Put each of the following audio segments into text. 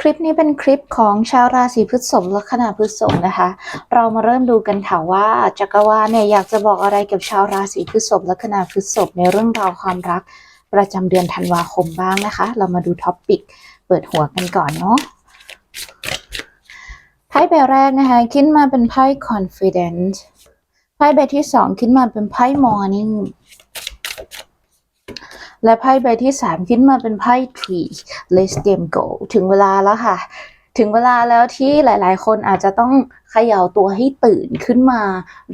คลิปนี้เป็นคลิปของชาวราศีพฤษภลัคนาพฤษภนะคะ เรามาเริ่มดูกันค่ะว่าจักรวาลเนี่ยอยากจะบอกอะไรกับชาวราศีพฤษภลัคนาพฤษภในเรื่องราวความรัก ประจำเดือนธันวาคมบ้างนะคะ เรามาดูท็อปปิกเปิดหัวกันก่อนเนาะไพ่ใบแรกนะคะขึ้นมาเป็นไพ่ confident ไพ่ใบที่สองขึ้นมาเป็นไพ่ morning และไพ่ใบที่สามขึ้นมาเป็นไพ่ tree let them go ถึงเวลาแล้วค่ะ ถึงเวลาแล้วที่หลายๆ คนอาจจะต้องเขย่าตัวให้ตื่นขึ้นมา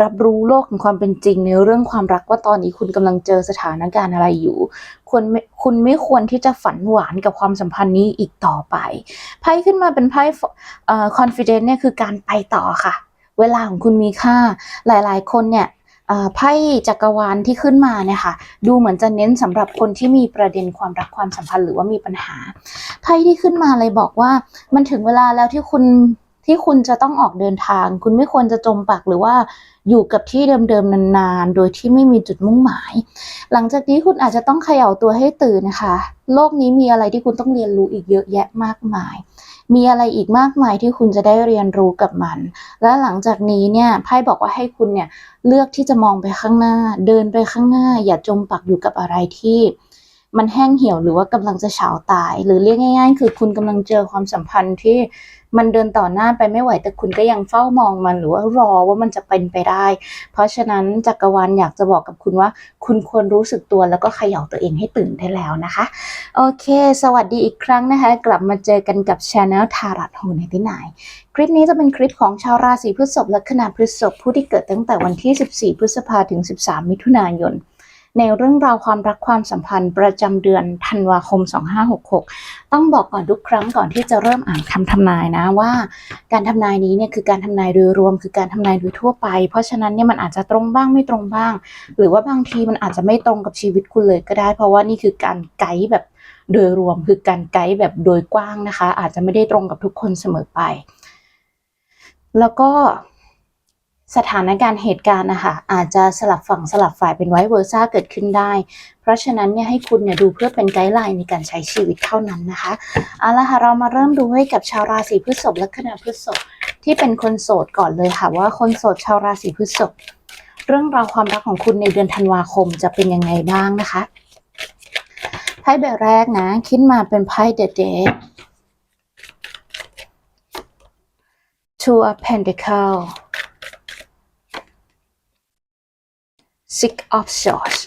รับรู้โลกของความเป็นจริงในเรื่องความรักว่าตอนนี้คุณกำลังเจอสถานการณ์อะไรอยู่ควรไม่คุณไม่ควรที่จะฝันหวานกับความสัมพันธ์นี้อีกต่อไปไพ่ขึ้นมาเป็นไพ่เอ่อ confident เนี่ยคือการไปต่อค่ะ เวลาของคุณมีค่าหลายๆ คนเนี่ย ไพ่จักรวาลที่ขึ้นมาเนี่ยค่ะดูเหมือนจะเน้นสำหรับคนที่มีประเด็นความรักความสัมพันธ์หรือว่ามีปัญหาไพ่ที่ขึ้นมาเลยบอกว่ามันถึงเวลาแล้วที่คุณที่คุณจะต้องออกเดินทาง คุณไม่ควรจะจมปักหรือว่าอยู่กับที่เดิมๆนานๆ โดยที่ไม่มีจุดมุ่งหมาย หลังจากนี้คุณอาจจะต้องเขย่าตัวให้ตื่นนะคะ โลกนี้มีอะไรที่คุณต้องเรียนรู้อีกเยอะแยะมากมาย มีอะไรอีกมากมายที่คุณจะได้เรียนรู้กับมัน และหลังจากนี้เนี่ยไพ่บอกว่าให้คุณเนี่ยเลือกที่จะมองไปข้างหน้า เดินไปข้างหน้า อย่าจมปักอยู่กับอะไรที่ มันแห้งเหี่ยวหรือว่ากำลังจะเฉาตาย หรือเรียกง่าย ๆ คือคุณกำลังเจอความสัมพันธ์ที่ มันเดินต่อหน้าไปไม่ไหวแต่คุณก็ยังเฝ้ามองมันหรือว่ารอว่ามันจะเป็นไปได้ เพราะฉะนั้นจักรวาลอยากจะบอกกับคุณว่า คุณควรรู้สึกตัวแล้วก็เขย่าตัวเองให้ตื่นได้แล้วนะคะ โอเค สวัสดีอีกครั้งนะคะ กลับมาเจอกันกับช anel ทารัตโฮในที่ไหนคลิปนี้จะเป็นคลิปของชาวราศีพฤษภและคณาพฤษภผู้ที่เกิดตั้งแต่วันที่ 14 พฤษภาถึง 13 มิถุนายน ในเรื่องราวความรักความสัมพันธ์ประจำเดือนธันวาคม 2566 ต้องบอกก่อนทุกครั้งก่อนที่จะเริ่มอ่านคำทำนายนะว่า การทำนายนี้เนี่ยคือการทำนายโดยรวม คือการทำนายโดยทั่วไป เพราะฉะนั้นเนี่ยมันอาจจะตรงบ้างไม่ตรงบ้าง หรือว่าบางทีมันอาจจะไม่ตรงกับชีวิตคุณเลยก็ได้ เพราะว่านี่คือการไกด์แบบโดยรวมคือการไกด์แบบโดยกว้างนะคะ อาจจะไม่ได้ตรงกับทุกคนเสมอไป แล้วก็ สถานการณ์เหตุการณ์นะคะอาจจะสลับฝั่งสลับฝ่ายเป็นไวเวอร์ซ่าเกิดขึ้นได้ เพราะฉะนั้นเนี่ยให้คุณเนี่ยดูเพื่อเป็นไกด์ไลน์ในการใช้ชีวิตเท่านั้นนะคะเอาละค่ะเรามาเริ่มดูให้กับชาวราศีพฤษภและคณะพฤษภที่เป็นคนโสดก่อนเลยค่ะว่าคนโสดชาวราศีพฤษภเรื่องราวความรักของคุณในเดือนธันวาคมจะเป็นยังไงบ้างนะคะไพ่ใบแรกนะขึ้นมาเป็นไพ่เดอะเดท Two of Pentacles Six of Swords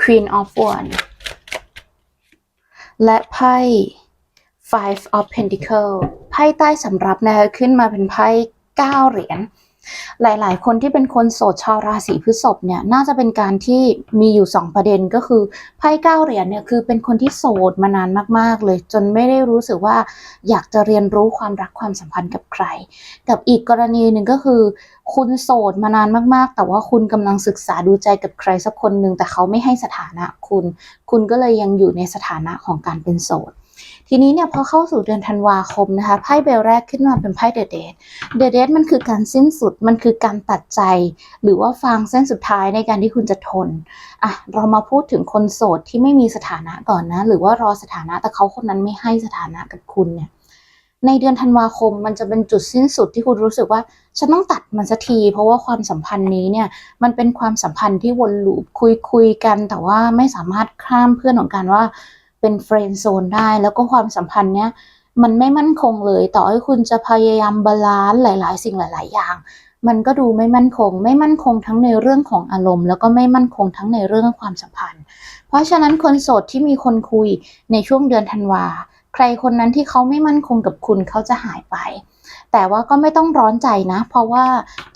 Queen of Wands และไพ่ Five of Pentacles ไพ่ใต้สำรับนะคะขึ้นมาเป็นไพ่9เหรียญ หลาย ๆ คนที่เป็นคนโสดชาวราศีพฤษภเนี่ยน่าจะเป็นการที่มีอยู่ 2 ประเด็นก็คือไพ่เก้าเหรียญเนี่ยคือเป็นคนที่โสดมานานมาก ๆ เลย จนไม่ได้รู้สึกว่าอยากจะเรียนรู้ความรักความสัมพันธ์กับใคร กับอีกกรณีหนึ่งก็คือ คุณโสดมานานมาก ๆ แต่ว่าคุณกำลังศึกษาดูใจกับใครสักคนหนึ่งแต่เขาไม่ให้สถานะคุณ คุณก็เลยยังอยู่ในสถานะของการเป็นโสด ทีนี้เนี่ยพอเข้าสู่เดือนธันวาคมนะคะไพ่เบลแรกขึ้นมาเป็นไพ่เดอะเดทเดอะเดทมันคือการสิ้นสุดมันคือการตัดใจ หรือว่าฟางเส้นสุดท้ายในการที่คุณจะทนอะเรามาพูดถึงคนโสดที่ไม่มีสถานะก่อนนะ หรือว่ารอสถานะแต่เขาคนนั้นไม่ให้สถานะกับคุณเนี่ยในเดือนธันวาคมมันจะเป็นจุดสิ้นสุดที่คุณรู้สึกว่า ฉันต้องตัดมันสักที เพราะว่าความสัมพันธ์นี้เนี่ยมันเป็นความสัมพันธ์ที่วนลูปคุยคุยกัน แต่ว่าไม่สามารถข้ามเพื่อนของกันว่า เป็นเฟรนด์โซนได้ แล้วก็ความสัมพันธ์เนี้ยมันไม่มั่นคงเลยต่อให้คุณจะพยายามบาลานซ์หลาย ๆ สิ่งหลาย ๆ อย่าง มันก็ดูไม่มั่นคง ไม่มั่นคงทั้งในเรื่องของอารมณ์ แล้วก็ไม่มั่นคงทั้งในเรื่องความสัมพันธ์ เพราะฉะนั้นคนโสดที่มีคนคุยในช่วงเดือนธันวาใครคนนั้นที่เขาไม่มั่นคงกับคุณเขาจะหายไป แต่ว่าก็ไม่ต้องร้อนใจนะ เพราะว่า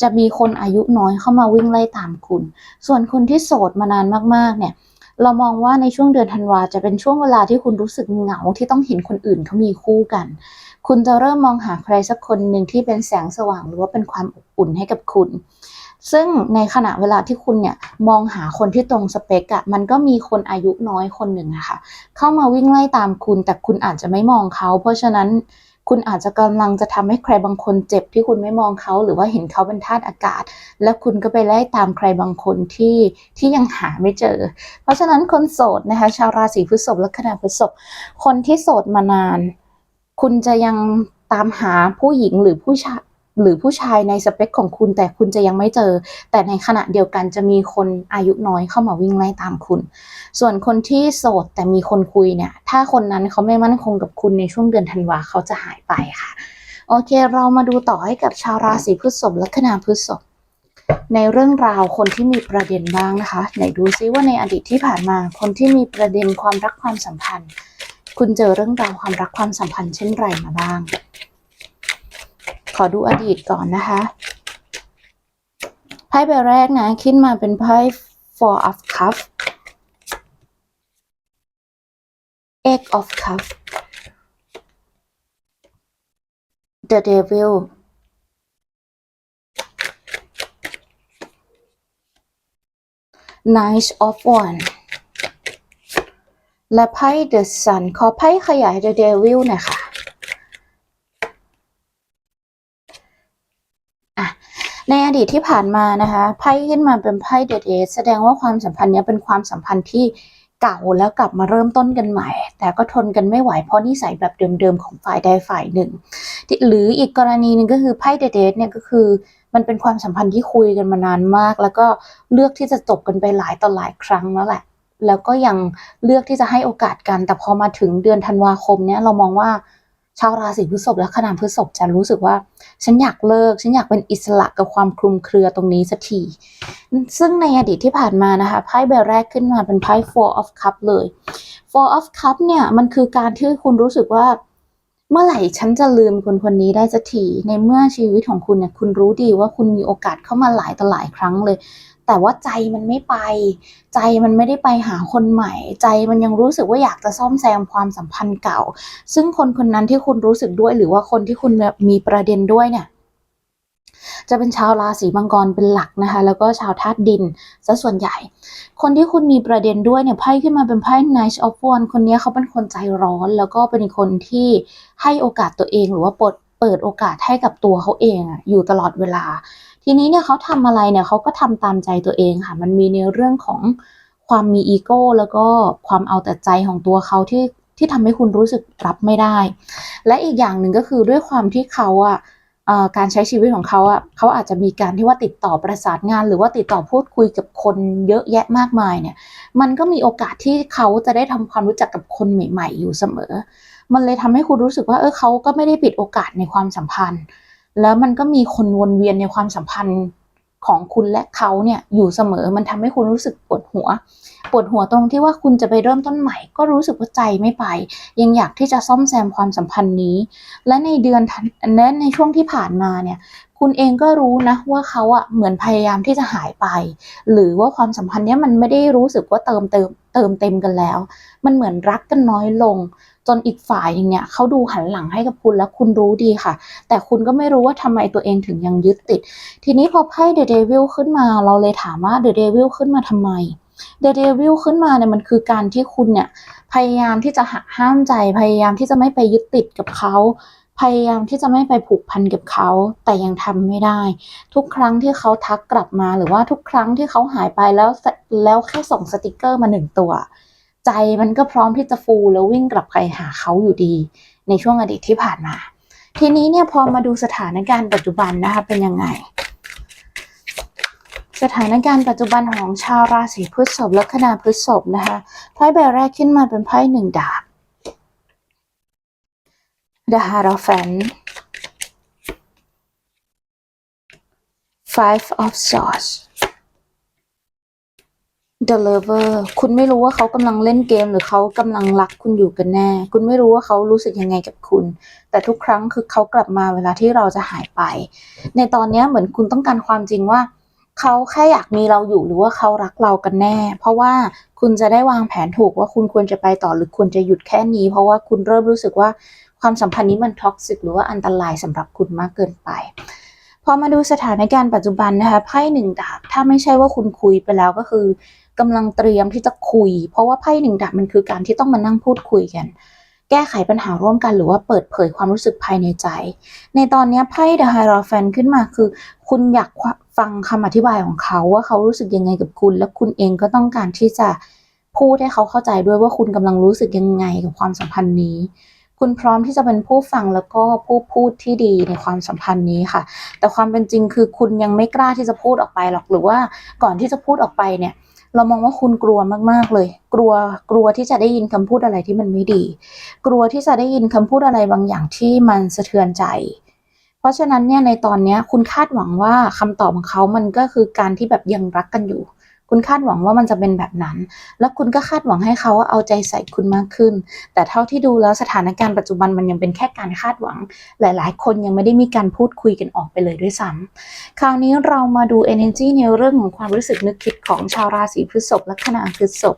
จะมีคนอายุน้อยเข้ามาวิ่งไล่ตามคุณ ส่วนคนที่โสดมานานมากๆเนี่ย เรามองว่าในช่วงเดือนธันวาจะเป็นช่วงเวลาที่คุณรู้สึกเหงาที่ต้องเห็นคนอื่นเขามีคู่กัน คุณจะเริ่มมองหาใครสักคนหนึ่งที่เป็นแสงสว่างหรือว่าเป็นความอบอุ่นให้กับคุณ ซึ่งในขณะเวลาที่คุณเนี่ยมองหาคนที่ตรงสเปกอะมันก็มีคนอายุน้อยคนหนึ่งอะค่ะเข้ามาวิ่งไล่ตามคุณแต่คุณอาจจะไม่มองเขา เพราะฉะนั้น คุณอาจจะกำลังจะทำให้ใครบางคนเจ็บที่คุณไม่มองเขาหรือว่าเห็นเขาเป็นธาตุอากาศ และคุณก็ไปไล่ตามใครบางคนที่ที่ยังหาไม่เจอ เพราะฉะนั้นคนโสดนะคะ ชาวราศีพฤษภและคณะพฤษภคนที่โสดมานาน คุณจะยังตามหาผู้หญิงหรือผู้ชาย หรือผู้ชายในสเปคของคุณแต่คุณจะยังไม่เจอ แต่ในขณะเดียวกันจะมีคนอายุน้อยเข้ามาวิ่งไล่ตามคุณ ส่วนคนที่โสดแต่มีคนคุยเนี่ย ถ้าคนนั้นเขาไม่มั่นคงกับคุณในช่วงเดือนธันวาเขาจะหายไปค่ะ โอเค เรามาดูต่อให้กับชาวราศีพฤษภและคณะพฤษภในเรื่องราวคนที่มีประเด็นบ้างนะคะ ไหนดูซิว่าในอดีตที่ผ่านมา คนที่มีประเด็นความรักความสัมพันธ์ คุณเจอเรื่องราวความรักความสัมพันธ์เช่นไรมาบ้าง ขอดูอดีตก่อนนะคะ ไพ่ใบแรกนะ ขึ้นมาเป็นไพ่ four of cup eight of cup the devil Knight of One และไพ่ The Sun ขอไพ่ขยาย The Devil น่อยค่ะอะ ใน อดีตที่ผ่านมานะคะไพ่ขึ้นมาเป็นไพ่ The Eight แสดงว่าความสัมพันธ์เนี้ยเป็นความสัมพันธ์ที่เก่าแล้วกลับมาเริ่มต้นกันใหม่ แต่ก็ทนกันไม่ไหวเพราะนิสัยแบบเดิมๆของฝ่ายใดฝ่ายหนึ่ง หรืออีกกรณีหนึ่งก็คือไพ่ The Eight เนี่ยก็คือมันเป็นความสัมพันธ์ที่คุยกันมานานมาก แล้วก็เลือกที่จะจบกันไปหลายต่อหลายครั้งแล้วแหละ แล้วก็ยังเลือกที่จะให้โอกาสกัน แต่พอมาถึงเดือนธันวาคมเนี่ยเรามองว่า ชาวราศีพฤษภและขนาดพฤษภจะรู้สึกว่า ฉันอยากเลิก ฉันอยากเป็นอิสระกับความคลุมเครือตรงนี้สักทีซึ่งในอดีตที่ผ่านมานะคะไพ่ใบแรกขึ้นมาเป็นไพ่ four of cup เลย four of cup เนี่ยมันคือการที่คุณรู้สึกว่า เมื่อไหร่ฉันจะลืมคนคนนี้ได้สักทีในเมื่อชีวิตของคุณเนี่ยคุณรู้ดีว่าคุณมีโอกาสเข้ามาหลายต่อหลายครั้งเลย แต่ว่าใจมันไม่ไป ใจมันไม่ได้ไปหาคนใหม่ ใจมันยังรู้สึกว่าอยากจะซ่อมแซมความสัมพันธ์เก่า ซึ่งคนคนนั้นที่คุณรู้สึกด้วยหรือว่าคนที่คุณมีประเด็นด้วยเนี่ย จะเป็นชาวราศีมังกรเป็นหลักนะคะ แล้วก็ชาวธาตุดินซะส่วนใหญ่ คนที่คุณมีประเด็นด้วยเนี่ยไพ่ขึ้นมาเป็นไพ่ Knight of Wands คนนี้เขาเป็นคนใจร้อน แล้วก็เป็นคนที่ให้โอกาสตัวเองหรือว่าเปิดเปิดโอกาสให้กับตัวเขาเองอะอยู่ตลอดเวลา ทีนี้เนี่ยเขาทำอะไรเนี่ยเขาก็ทำตามใจตัวเองค่ะ มันมีในเรื่องของความมีอีโก้แล้วก็ความเอาแต่ใจของตัวเขาที่ที่ทำให้คุณรู้สึกรับไม่ได้ และอีกอย่างหนึ่งก็คือด้วยความที่เขาอะ การใช้ชีวิตของเขาอะเขาอาจจะมีการที่ว่าติดต่อประสานงาน หรือว่าติดต่อพูดคุยกับคนเยอะแยะมากมายเนี่ย มันก็มีโอกาสที่เขาจะได้ทำความรู้จักกับคนใหม่ ๆ อยู่เสมอ มันเลยทำให้คุณรู้สึกว่าเออเขาก็ไม่ได้ปิดโอกาสในความสัมพันธ์ แล้วมันก็มีคนวนเวียนในความสัมพันธ์ ของคุณและเขาเนี่ยอยู่เสมอมันทำให้คุณรู้สึกปวดหัว ปวดหัวตรงที่ว่าคุณจะไปเริ่มต้นใหม่ ก็รู้สึกว่าใจไม่ไป ยังอยากที่จะซ่อมแซมความสัมพันธ์นี้ และในเดือนธันและในช่วงที่ผ่านมาเนี่ยคุณเองก็รู้นะว่าเขาอะเหมือนพยายามที่จะหายไป หรือว่าความสัมพันธ์เนี้ยมันไม่ได้รู้สึกว่าเติมเติมเติมเต็มกันแล้ว มันเหมือนรักกันน้อยลง จนอีกฝ่ายหนึงเนี่ยเขาดูหันหลังให้กับคุณแล้วคุณรู้ดีค่ะ แต่คุณก็ไม่รู้ว่าทำไมตัวเองถึงยังยึดติด ทีนี้พอไพ่ The Devil ขึ้นมา เราเลยถามว่า The Devil ขึ้นมาทำไม The Devil ขึ้นมาเนี่ยมันคือการที่คุณเนี่ยพยายามที่จะหักห้ามใจ พยายามที่จะไม่ไปยึดติดกับเขาพยายามที่จะไม่ไปผูกพันกับเขา แต่ยังทำไม่ได้ ทุกครั้งที่เขาทักกลับมาหรือว่าทุกครั้งที่เขาหายไปแล้วแล้วแค่ส่งสติกเกอร์มาหนึ่งตัว ใจมันก็พร้อมที่จะฟูแล้ววิ่งกลับไปหาเขาอยู่ดี ในช่วงอดีตที่ผ่านมา ทีนี้เนี่ยพอมาดูสถานการณ์ปัจจุบันนะคะเป็นยังไง สถานการณ์ปัจจุบันของชาวราศีพฤษภและคณะพฤษภนะคะไพ่ใบแรกขึ้นมาเป็นไพ่หนึ่งดาบ The Hierophant Five of Swords The Lover คุณไม่รู้ว่าเขากำลังเล่นเกม หรือเขากำลังรักคุณอยู่กันแน่ คุณไม่รู้ว่าเขารู้สึกยังไงกับคุณ แต่ทุกครั้งคือเขากลับมาเวลาที่เราจะหายไป ในตอนนี้เหมือนคุณต้องการความจริงว่าเขาแค่อยากมีเราอยู่หรือว่าเขารักเรากันแน่ เพราะว่าคุณจะได้วางแผนถูกว่าคุณควรจะไปต่อหรือควรจะหยุดแค่นี้ เพราะว่าคุณเริ่มรู้สึกว่าความสัมพันธ์นี้มันท็อกซิกหรือว่าอันตรายสำหรับคุณมากเกินไป พอมาดูสถานการณ์ปัจจุบันนะคะไพ่หนึ่งดาบถ้าไม่ใช่ว่าคุณคุยไปแล้วก็คือกำลังเตรียมที่จะคุย เพราะว่าไพ่หนึ่งดาบมันคือการที่ต้องมานั่งพูดคุยกัน แก้ไขปัญหาร่วมกันหรือว่าเปิดเผยความรู้สึกภายในใจ ในตอนนี้ไพ่ The Hierophant ขึ้นมาคือ คุณอยากฟังคำอธิบายของเขาว่าเขารู้สึกยังไงกับคุณ และคุณเองก็ต้องการที่จะพูดให้เขาเข้าใจด้วยว่าคุณกำลังรู้สึกยังไงกับความสัมพันธ์นี้ คุณพร้อมที่จะเป็นผู้ฟังแล้วก็ผู้พูดที่ดีในความสัมพันธ์นี้ค่ะ แต่ความเป็นจริงคือคุณยังไม่กล้าที่จะพูดออกไปหรอกหรือว่าก่อนที่จะพูดออกไปเนี่ย เรามองว่าคุณกลัวมากๆเลย กลัวกลัวที่จะได้ยินคำพูดอะไรที่มันไม่ดี กลัวที่จะได้ยินคำพูดอะไรบางอย่างที่มันสะเทือนใจ เพราะฉะนั้นเนี่ยในตอนนี้คุณคาดหวังว่าคำตอบของเขามันก็คือการที่แบบยังรักกันอยู่ คุณคาดหวังว่ามันจะเป็นแบบนั้น แล้วคุณก็คาดหวังให้เขาเอาใจใส่คุณมากขึ้น แต่เท่าที่ดูแล้วสถานการณ์ปัจจุบันมันยังเป็นแค่การคาดหวัง หลายๆ คนยังไม่ได้มีการพูดคุยกันออกไปเลยด้วยซ้ำคราวนี้เรามาดู energy ในเรื่องของความรู้สึกนึกคิดของชาวราศีพฤษภลัคนาพฤษภ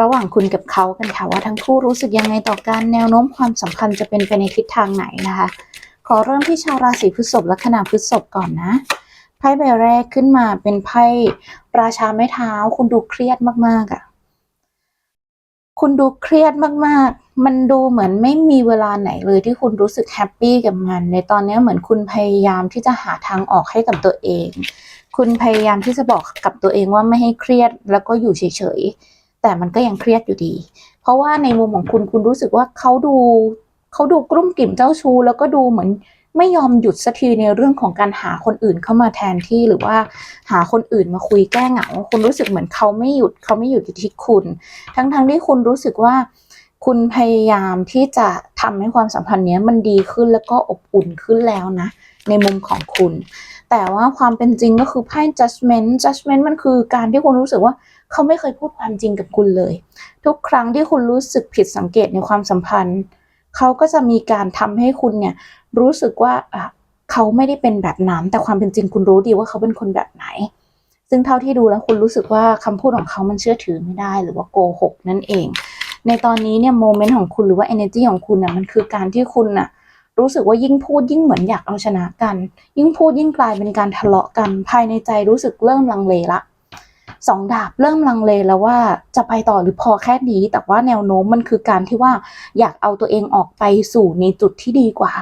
ระหว่างคุณกับเขากันค่ะว่าทั้งคู่รู้สึกยังไงต่อกันแนวโน้มความสัมพันธ์จะเป็นไปในทิศทางไหนนะคะ ขอเริ่มที่ชาวราศีพฤษภลัคนาพฤษภก่อนนะ ไพ่ใบแรกขึ้นมาเป็นไพ่ราชาไม้เท้า คุณดูเครียดมากๆอะ่ะ คุณดูเครียดมากๆ มันดูเหมือนไม่มีเวลาไหนเลยที่คุณรู้สึกแฮปปี้กับมัน ในตอนนี้เหมือนคุณพยายามที่จะหาทางออกให้กับตัวเอง คุณพยายามที่จะบอกกับตัวเองว่าไม่ให้เครียดแล้วก็อยู่เฉยๆ แต่มันก็ยังเครียดอยู่ดี เพราะว่าในมุมของคุณคุณรู้สึกว่าเขาดูเขาดูกลุ้มกลิ่มเจ้าชู้แล้วก็ดูเหมือน ไม่ยอมหยุดสักทีในเรื่องของการหาคนอื่นเข้ามาแทนที่หรือว่าหาคนอื่นมาคุยแก้เหงาคุณรู้สึกเหมือนเขาไม่หยุดเขาไม่หยุดอยู่ที่คุณ ทั้งๆทที่คุณรู้สึกว่าคุณพยายามที่จะทำให้ความสัมพันธ์นี้มันดีขึ้นแล้วก็อบอุ่นขึ้นแล้วนะ ในมุมของคุณ แต่ว่าความเป็นจริงก็คือไพ่ judgment judgment มันคือการที่คุณรู้สึกว่าเขาไม่เคยพูดความจริงกับคุณเลย ทุกครั้งที่คุณรู้สึกผิดสังเกตในความสัมพันธ์ เขาก็จะมีการทำให้คุณเนี่ย รู้สึกว่าเขาไม่ได้เป็นแบบนั้น แต่ความเป็นจริงคุณรู้ดีว่าเขาเป็นคนแบบไหน ซึ่งเท่าที่ดูแล้วคุณรู้สึกว่าคำพูดของเขามันเชื่อถือไม่ได้ หรือว่าโกหกนั่นเอง ในตอนนี้เนี่ยโมเมนต์ของคุณหรือว่า energy ของคุณน่ะมันคือการที่คุณน่ะรู้สึกว่ายิ่งพูดยิ่งเหมือนอยากเอาชนะกัน ยิ่งพูดยิ่งกลายเป็นการทะเลาะกัน ภายในใจรู้สึกเริ่มลังเลละ สองดาบเริ่มลังเลแล้วว่าจะไปต่อหรือพอแค่นี้ แต่ว่าแนวโน้มมันคือการที่ว่าอยากเอาตัวเองออกไปสู่ในจุดที่ดีกว่า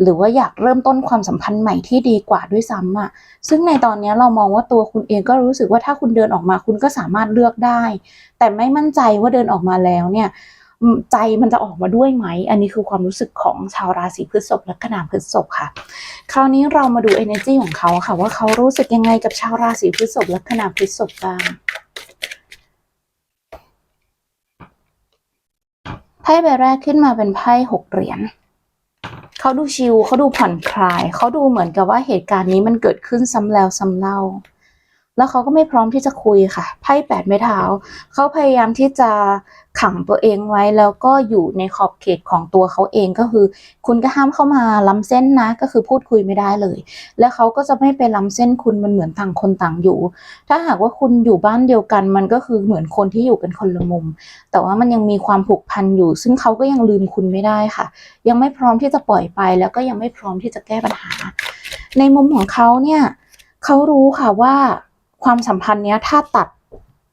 หรือว่าอยากเริ่มต้นความสัมพันธ์ใหม่ที่ดีกว่าด้วยซ้ำอะซึ่งในตอนนี้เรามองว่าตัวคุณเองก็รู้สึกว่าถ้าคุณเดินออกมาคุณก็สามารถเลือกได้ แต่ไม่มั่นใจว่าเดินออกมาแล้วเนี่ย ใจมันจะออกมาด้วยไหม อันนี้คือความรู้สึกของชาวราศีพฤษภและขนาพฤษภค่ะ คราวนี้เรามาดู energy ของเขาค่ะ ว่าเขารู้สึกยังไงกับชาวราศีพฤษภและขนาพฤษภบ้างไพ่ใบแรกขึ้นมาเป็นไพ่หกเหรียญเขาดูชิลเขาดูผ่อนคลาย เขาดูเหมือนกับว่าเหตุการณ์นี้มันเกิดขึ้นซ้ำแล้วซ้ำเล่า แล้วเขาก็ไม่พร้อมที่จะคุยค่ะ ไพ่แปดไม้เท้า เขาพยายามที่จะขังตัวเองไว้แล้วก็อยู่ในขอบเขตของตัวเขาเองก็คือ คุณก็ห้ามเข้ามาล้ำเส้นนะ ก็คือพูดคุยไม่ได้เลย แล้วเขาก็จะไม่ไปล้ำเส้นคุณมันเหมือนต่างคนต่างอยู่ ถ้าหากว่าคุณอยู่บ้านเดียวกัน มันก็คือเหมือนคนที่อยู่กันคนละมุม แต่ว่ามันยังมีความผูกพันอยู่ ซึ่งเขาก็ยังลืมคุณไม่ได้ค่ะ ยังไม่พร้อมที่จะปล่อยไป แล้วก็ยังไม่พร้อมที่จะแก้ปัญหา ในมุมของเขาเนี่ยเขารู้ค่ะว่า ความสัมพันธ์เนี้ยถ้าตัด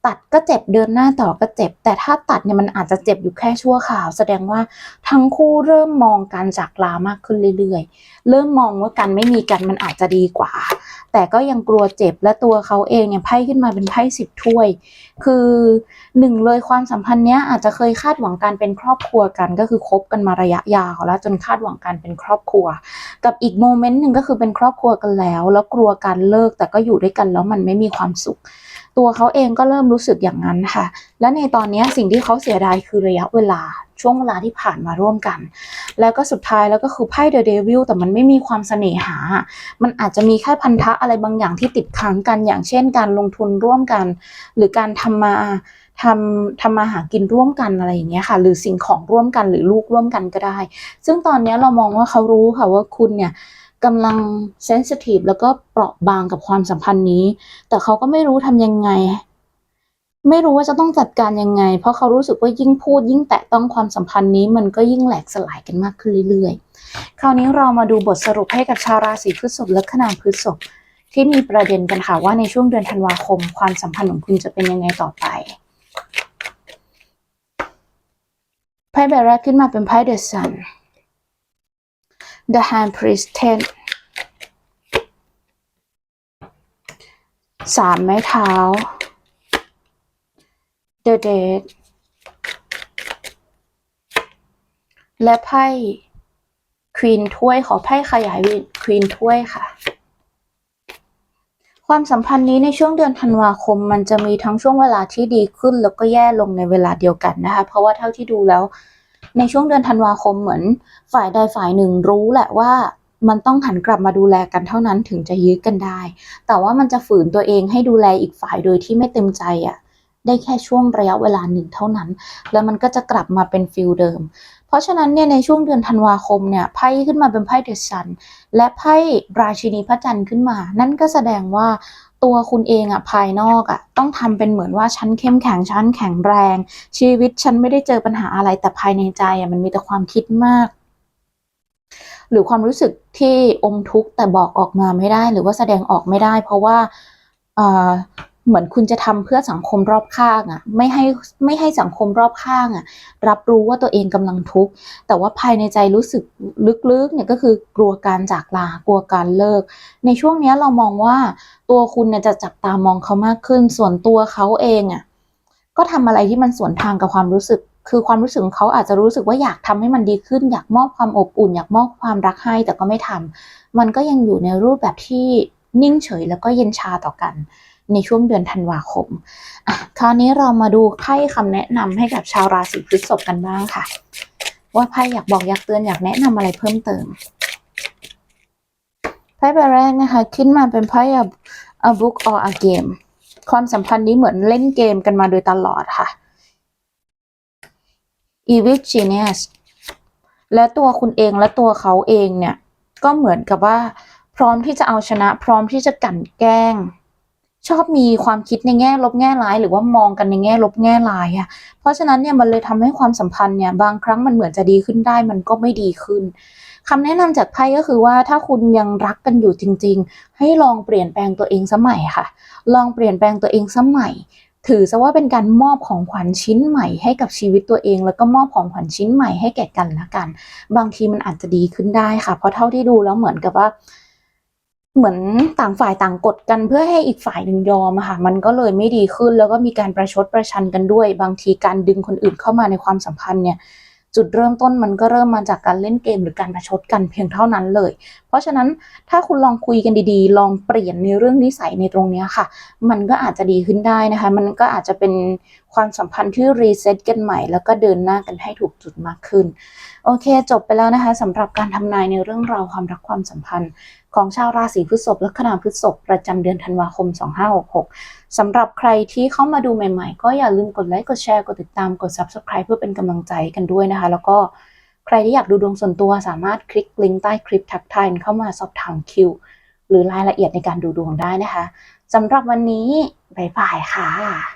ตัดก็เจ็บเดินหน้าต่อก็เจ็บ แต่ถ้าตัดเนี่ยมันอาจจะเจ็บอยู่แค่ชั่วคราว แสดงว่าทั้งคู่เริ่มมองการจากลามากขึ้นเรื่อยๆ เริ่มมองว่าการไม่มีกันมันอาจจะดีกว่า แต่ก็ยังกลัวเจ็บและตัวเขาเองเนี่ยไพ่ขึ้นมาเป็นไพ่สิบถ้วย คือหนึ่งเลยความสัมพันธ์เนี้ยอาจจะเคยคาดหวังการเป็นครอบครัวกันก็คือคบกันมาระยะยาวแล้วจนคาดหวังการเป็นครอบครัว กับอีกโมเมนต์หนึ่งก็คือเป็นครอบครัวกันแล้ว แล้วกลัวการเลิกแต่ก็อยู่ด้วยกันแล้วมันไม่มีความสุข ตัวเขาเองก็เริ่มรู้สึกอย่างนั้นค่ะ และในตอนนี้สิ่งที่เขาเสียดายคือระยะเวลา ช่วงเวลาที่ผ่านมาร่วมกัน แล้วก็สุดท้ายแล้วก็คือไพ่เดอะเดวิลแต่มันไม่มีความเสน่หา มันอาจจะมีแค่พันธะอะไรบางอย่างที่ติดค้างกันอย่างเช่น การลงทุนร่วมกัน หรือการทำมาทำทำมาหากินร่วมกันอะไรอย่างเงี้ยค่ะ หรือสิ่งของร่วมกันหรือลูกร่วมกันก็ได้ ซึ่งตอนนี้เรามองว่าเขารู้ค่ะว่าคุณเนี่ยกำลังเซนซิทีฟแล้วก็เปราะบางกับความสัมพันธ์นี้ แต่เขาก็ไม่รู้ทำยังไง ไม่รู้ว่าจะต้องจัดการยังไง เพราะเขารู้สึกว่ายิ่งพูด ยิ่งแตะต้องความสัมพันธ์นี้ มันก็ยิ่งแหลกสลายกันมากขึ้นเรื่อยๆ คราวนี้เรามาดูบทสรุปให้กับชาวราศีพฤษภและขนานพฤษภที่มีประเด็นกันค่ะว่าในช่วงเดือนธันวาคม ความสัมพันธ์ของคุณจะเป็นยังไงต่อไปไพ่ใบแรกขึ้นมาเป็นไพ่ The Sun The Hand Priest Ten สามไม้เท้า The Dead และไพ่ควีนถ้วยขอไพ่ขยายควีนถ้วยค่ะ ความสัมพันธ์นี้ในช่วงเดือนธันวาคม มันจะมีทั้งช่วงเวลาที่ดีขึ้น แล้วก็แย่ลงในเวลาเดียวกันนะคะ เพราะว่าเท่าที่ดูแล้ว ในช่วงเดือนธันวาคมเหมือน ฝ่ายใดฝ่ายหนึ่งรู้แหละว่ามันต้องหันกลับมาดูแลกันเท่านั้นถึงจะยื้อกันได้ แต่ว่ามันจะฝืนตัวเองให้ดูแลอีกฝ่ายโดยที่ไม่เต็มใจอะ่ะ ได้แค่ช่วงระยะเวลาหนึ่งเท่านั้น แล้วมันก็จะกลับมาเป็นฟิลเดิม เพราะฉะนั้นเนี่ยในช่วงเดือนธันวาคมเนี่ยไพ่ขึ้นมาเป็นไพ่เดอะซันและไพ่ราชินีพระจันทร์ขึ้นมา นั่นก็แสดงว่าตัวคุณเองอะภายนอกอะต้องทำเป็นเหมือนว่าฉันเข้มแข็งฉันแข็งแรง ชีวิตฉันไม่ได้เจอปัญหาอะไรแต่ภายในใจอะมันมีแต่ความคิดมาก หรือความรู้สึกที่อมทุกข์แต่บอกออกมาไม่ได้ หรือว่าแสดงออกไม่ได้ เพราะว่า เหมือนคุณจะทำเพื่อสังคมรอบข้างอะไม่ให้ไม่ให้สังคมรอบข้างอะรับรู้ว่าตัวเองกำลังทุกข์แต่ว่าภายในใจรู้สึกลึกๆเนี่ยก็คือกลัวการจากลากลัวการเลิก ในช่วงนี้เรามองว่าตัวคุณเนี่ยจะจับตามองเขามากขึ้น ส่วนตัวเขาเองอะก็ทำอะไรที่มันสวนทางกับความรู้สึก คือความรู้สึกเขาอาจจะรู้สึกว่าอยากทำให้มันดีขึ้น อยากมอบความอบอุ่น อยากมอบความรักให้แต่ก็ไม่ทำมันก็ยังอยู่ในรูปแบบที่นิ่งเฉยแล้วก็เย็นชาต่อกัน ในช่วงเดือนธันวาคมอะคราวนี้เรามาดูไพ่คำแนะนำให้กับชาวราศีพฤษภกันบ้างค่ะ ว่าไพ่อยากบอกอยากเตือนอยากแนะนำอะไรเพิ่มเติมไพ่ใบแรกนะคะ ขึ้นมาเป็นไพ่ a, book or a game ความสัมพันธ์นี้เหมือนเล่นเกมกันมาโดยตลอดค่ะ Evil Genius และตัวคุณเองและตัวเขาเองเนี่ย ก็เหมือนกับว่า พร้อมที่จะเอาชนะ พร้อมที่จะกั่นแกล้ง ชอบมีความคิดในแง่ลบแง่ร้าย หรือว่ามองกันในแง่ลบแง่ร้ายอะเพราะฉะนั้นเนี่ยมันเลยทำให้ความสัมพันธ์เนี่ยบางครั้งมันเหมือนจะดีขึ้นได้มันก็ไม่ดีขึ้นคำแนะนำจากไพ่ก็คือว่าถ้าคุณยังรักกันอยู่จริง ๆ ให้ลองเปลี่ยนแปลงตัวเองสมัยค่ะ ลองเปลี่ยนแปลงตัวเองสมัยถือซะว่าเป็นการมอบของขวัญชิ้นใหม่ให้กับชีวิตตัวเอง แล้วก็มอบของขวัญชิ้นใหม่ให้แก่กันละกัน บางทีมันอาจจะดีขึ้นได้ค่ะ เพราะเท่าที่ดูแล้วเหมือนกับว่า เหมือนต่างฝ่ายต่างกดกันเพื่อให้อีกฝ่ายหนึ่งยอมค่ะ มันก็เลยไม่ดีขึ้นแล้วก็มีการประชดประชันกันด้วย บางทีการดึงคนอื่นเข้ามาในความสัมพันธ์เนี่ยจุดเริ่มต้นมันก็เริ่มมาจากการเล่นเกมหรือการประชดกันเพียงเท่านั้นเลย เพราะฉะนั้นถ้าคุณลองคุยกันดีๆ ลองเปลี่ยนในเรื่องนิสัยในตรงนี้ค่ะ มันก็อาจจะดีขึ้นได้นะคะ มันก็อาจจะเป็นความสัมพันธ์ที่รีเซ็ตกันใหม่ แล้วก็เดินหน้ากันให้ถูกจุดมากขึ้น โอเค จบไปแล้วนะคะสำหรับการทำนายในเรื่องราวความรักความสัมพันธ์ ของชาวราศีพฤษภและคณาพฤษภประจำเดือนธันวาคม 2566สำหรับใครที่เข้ามาดูใหม่ๆ ก็อย่าลืมกดไลค์กดแชร์กดติดตามกด Subscribe เพื่อเป็นกำลังใจกันด้วยนะคะ แล้วก็ใครที่อยากดูดวงส่วนตัวสามารถคลิกลิงก์ใต้คลิปทักทายเข้ามาสอบถามคิว หรือรายละเอียดในการดูดวงได้นะคะสำหรับวันนี้บายบายค่ะ